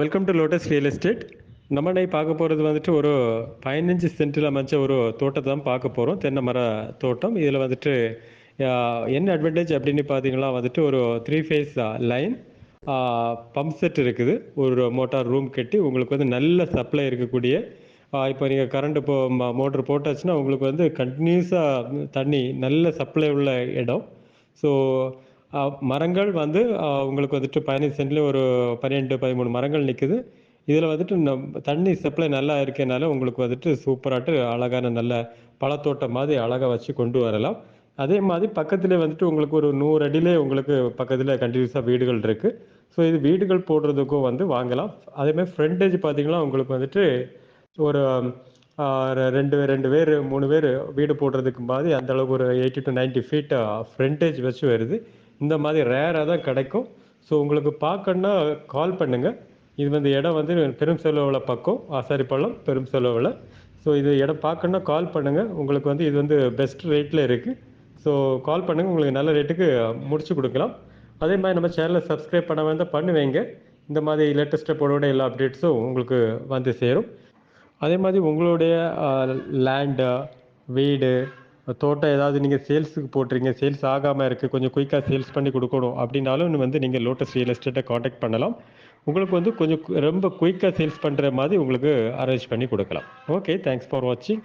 Welcome to lotus real estate நம்ம இன்னைக்கு பார்க்க போகிறது வந்துட்டு ஒரு பதினஞ்சு சென்ட்டில் அமைச்ச ஒரு தோட்டத்தை தான் பார்க்க போகிறோம் தென்னை மர தோட்டம். இதில் வந்துட்டு என்ன அட்வான்டேஜ் அப்படின்னு பார்த்தீங்கன்னா வந்துட்டு ஒரு three phase line pump set இருக்குது. ஒரு மோட்டார் ரூம் கட்டி உங்களுக்கு வந்து நல்ல சப்ளை இருக்கக்கூடிய இப்போ நீங்கள் கரண்ட் இப்போ மோட்டர் போட்டாச்சுன்னா உங்களுக்கு வந்து கண்டினியூஸாக தண்ணி நல்ல சப்ளை உள்ள இடம். ஸோ மரங்கள் வந்து உங்களுக்கு வந்துட்டு பதினஞ்சு சென்ட்லேயே ஒரு பன்னெண்டு பதிமூணு மரங்கள் நிற்குது இதில் வந்துட்டு நம் தண்ணி சப்ளை நல்லா இருக்கனால உங்களுக்கு வந்துட்டு சூப்பராட்டு அழகான நல்ல பழத்தோட்டம் மாதிரி அழகாக வச்சு கொண்டு வரலாம். அதே மாதிரி பக்கத்திலே வந்துட்டு உங்களுக்கு ஒரு நூறு அடியிலே உங்களுக்கு பக்கத்தில் கண்டினியூஸாக வீடுகள் இருக்குது ஸோ இது வீடுகள் போடுறதுக்கும் வந்து வாங்கலாம். அதேமாதிரி ஃப்ரண்டேஜ் பார்த்தீங்கன்னா உங்களுக்கு வந்துட்டு ஒரு ரெண்டு ரெண்டு பேர் மூணு பேர் வீடு போடுறதுக்கு மாதிரி அந்த அளவுக்கு ஒரு எயிட்டி டு 90 ஃபீட் ஃப்ரண்டேஜ் வச்சு வருது. இந்த மாதிரி ரேராக தான் கிடைக்கும். ஸோ உங்களுக்கு பார்க்கணுன்னா கால் பண்ணுங்கள் இது வந்து இடம் வந்து பெரும் செலவில் பக்கம். ஆசாரிப்பள்ளம் பெரும் செலவில். ஸோ இது இடம் பார்க்கணுன்னா கால் பண்ணுங்கள் உங்களுக்கு வந்து இது வந்து பெஸ்ட் ரேட்டில் இருக்குது ஸோ கால் பண்ணுங்கள் உங்களுக்கு நல்ல ரேட்டுக்கு முடிச்சு கொடுக்கலாம். அதே மாதிரி நம்ம சேனலை சப்ஸ்கிரைப் பண்ண வேண்டாம் பண்ணுவீங்க. இந்த மாதிரி லேட்டஸ்ட்டாக போடோட எல்லா அப்டேட்ஸும் உங்களுக்கு வந்து சேரும். அதே மாதிரி உங்களுடைய லேண்டு வீடு தோட்டம் ஏதாவது நீங்கள் சேல்ஸுக்கு போட்டுறீங்க சேல்ஸ் ஆகாமல் இருக்குது கொஞ்சம் குயிக்காக சேல்ஸ் பண்ணி கொடுக்கணும் அப்படின்னாலும் வந்து நீங்கள் லோட்டஸ் ரியல் எஸ்டேட்டை காண்டாக்ட் பண்ணலாம். உங்களுக்கு வந்து கொஞ்சம் கு- ரொம்ப குயிக்காக சேல்ஸ் பண்ணுற மாதிரி உங்களுக்கு அரேஞ்ச் பண்ணி கொடுக்கலாம். ஓகே தேங்க்ஸ் ஃபார் வாட்சிங்